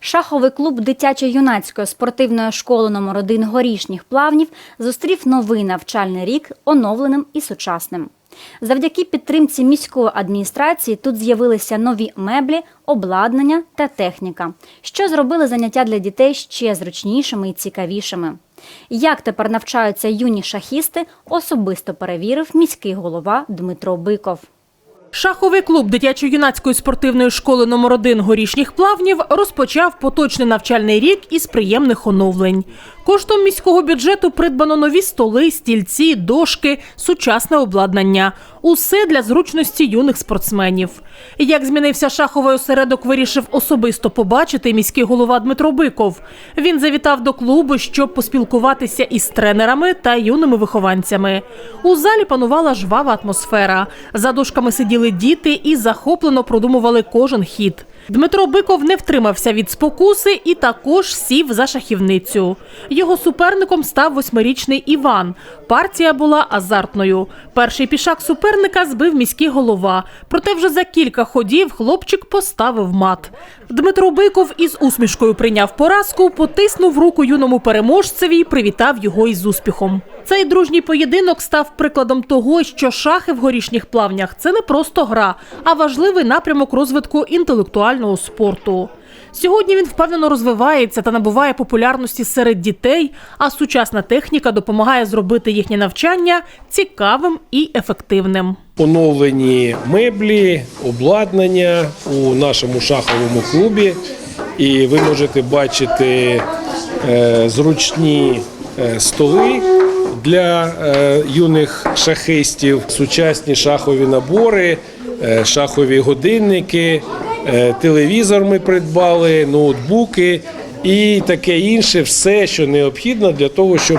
Шаховий клуб дитячо-юнацької спортивної школи номер 1 горішніх плавнів зустрів новий навчальний рік оновленим і сучасним. Завдяки підтримці міської адміністрації тут з'явилися нові меблі, обладнання та техніка, що зробили заняття для дітей ще зручнішими і цікавішими. Як тепер навчаються юні шахісти, особисто перевірив міський голова Дмитро Биков. Шаховий клуб дитячо-юнацької спортивної школи номер 1 горішніх плавнів розпочав поточний навчальний рік із приємних оновлень. Коштом міського бюджету придбано нові столи, стільці, дошки, сучасне обладнання. Усе для зручності юних спортсменів. Як змінився шаховий осередок, вирішив особисто побачити міський голова Дмитро Биков. Він завітав до клубу, щоб поспілкуватися із тренерами та юними вихованцями. У залі панувала жвава атмосфера. За дошками сиділи діти і захоплено продумували кожен хід. Дмитро Биков не втримався від спокуси і також сів за шахівницю. Його суперником став восьмирічний Іван. Партія була азартною. Перший пішак суперника збив міський голова. Проте вже за кілька ходів хлопчик поставив мат. Дмитро Биков із усмішкою прийняв поразку, потиснув руку юному переможцеві і привітав його із успіхом. Цей дружній поєдинок став прикладом того, що шахи в горішніх плавнях це не просто гра, а важливий напрямок розвитку інтелектуального спорту. Сьогодні він впевнено розвивається та набуває популярності серед дітей, а сучасна техніка допомагає зробити їхнє навчання цікавим і ефективним. оновлені меблі, обладнання у нашому шаховому клубі. І ви можете бачити е, зручні е, столи для е, юних шахистів, сучасні шахові набори, е, шахові годинники, е, телевізор ми придбали, ноутбуки і таке інше, все, що необхідно для того, щоб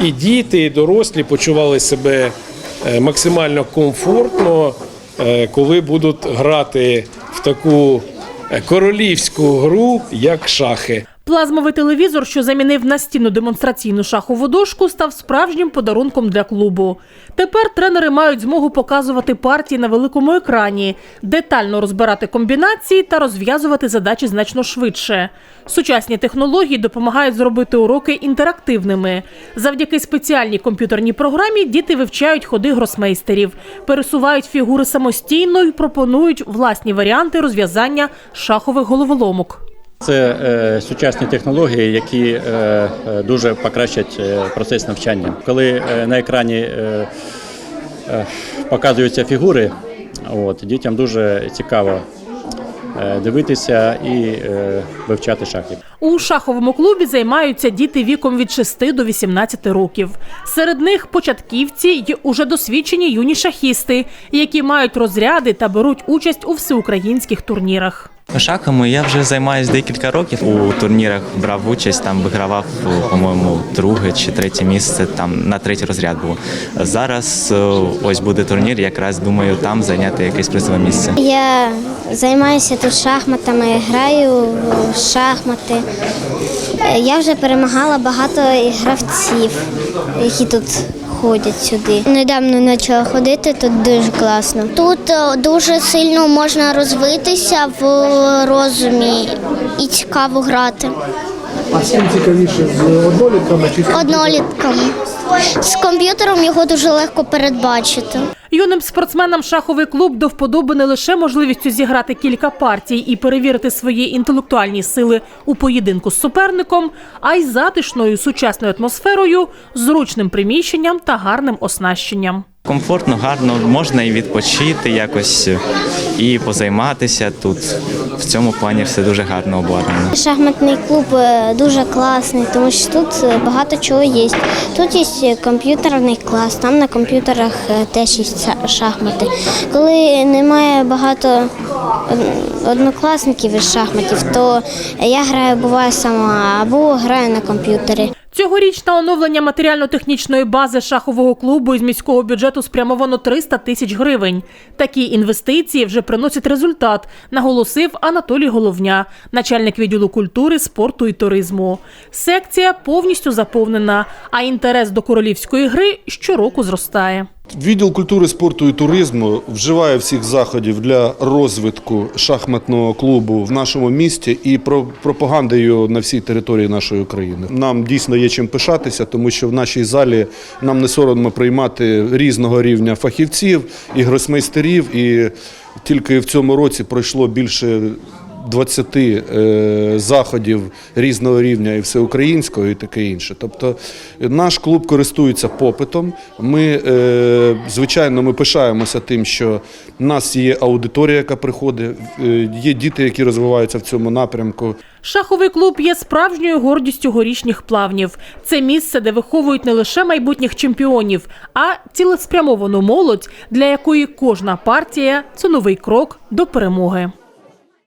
і діти, і дорослі почували себе максимально комфортно, коли будуть грати в таку королівську гру, як шахи. Плазмовий телевізор, що замінив настінну демонстраційну шахову дошку, став справжнім подарунком для клубу. Тепер тренери мають змогу показувати партії на великому екрані, детально розбирати комбінації та розв'язувати задачі значно швидше. Сучасні технології допомагають зробити уроки інтерактивними. Завдяки спеціальній комп'ютерній програмі діти вивчають ходи гросмейстерів, пересувають фігури самостійно і пропонують власні варіанти розв'язання шахових головоломок. Це е, сучасні технології, які е, е, дуже покращать е, процес навчання. Коли е, на екрані е, е, показуються фігури, от, дітям дуже цікаво дивитися і е, вивчати шахи. У шаховому клубі займаються діти віком від 6 до 18 років. Серед них початківці й уже досвідчені юні шахісти, які мають розряди та беруть участь у всеукраїнських турнірах. Шахами я вже займаюся декілька років. У турнірах брав участь, там вигравав, по-моєму, друге чи третє місце. Там на третій розряд був. Зараз е, ось буде турнір. Якраз думаю, там зайняти якесь призове місце. Я займаюся тут шахматами, граю в шахмати. Е, Я вже перемагала багато гравців, які тут ходять сюди. Недавно почала ходити, тут дуже класно. Тут е, дуже сильно можна розвитися в розумі і цікаво грати. А з ким цікавіше з однолітками чи з Однолітками. З комп'ютером його дуже легко передбачити. Юним спортсменам шаховий клуб до вподоби не лише можливістю зіграти кілька партій і перевірити свої інтелектуальні сили у поєдинку з суперником, а й затишною сучасною атмосферою, зручним приміщенням та гарним оснащенням. Комфортно, гарно, можна і відпочити якось і позайматися тут. В цьому плані все дуже гарно обладнано. Шахматний клуб е, дуже класний, тому що тут е, багато чого є. Тут є комп'ютерний клас, там на комп'ютерах е, теж є шахмати. Коли немає багато однокласників із шахматів, то я граю буває сама або граю на комп'ютері. Цьогоріч на оновлення матеріально-технічної бази шахового клубу із міського бюджету спрямовано 300 тисяч гривень. Такі інвестиції вже приносять результат, наголосив Анатолій Головня, начальник відділу культури, спорту і туризму. Секція повністю заповнена, а інтерес до королівської гри щороку зростає. Відділ культури, спорту і туризму вживає всіх заходів для розвитку шахматного клубу в нашому місті і про пропаганди його на всій території нашої України. Нам дійсно є чим пишатися, тому що в нашій залі нам не соромно приймати різного рівня фахівців і гросмейстерів. І тільки в цьому році пройшло більше 20 е, заходів різного рівня і всеукраїнського, і таке інше. Тобто е, наш клуб користується попитом. Ми, е, звичайно, ми пишаємося тим, що в нас є аудиторія, яка приходить, є діти, які розвиваються в цьому напрямку. Шаховий клуб є справжньою гордістю горішніх плавнів. Це місце, де виховують не лише майбутніх чемпіонів, а цілеспрямовану молодь, для якої кожна партія це новий крок до перемоги.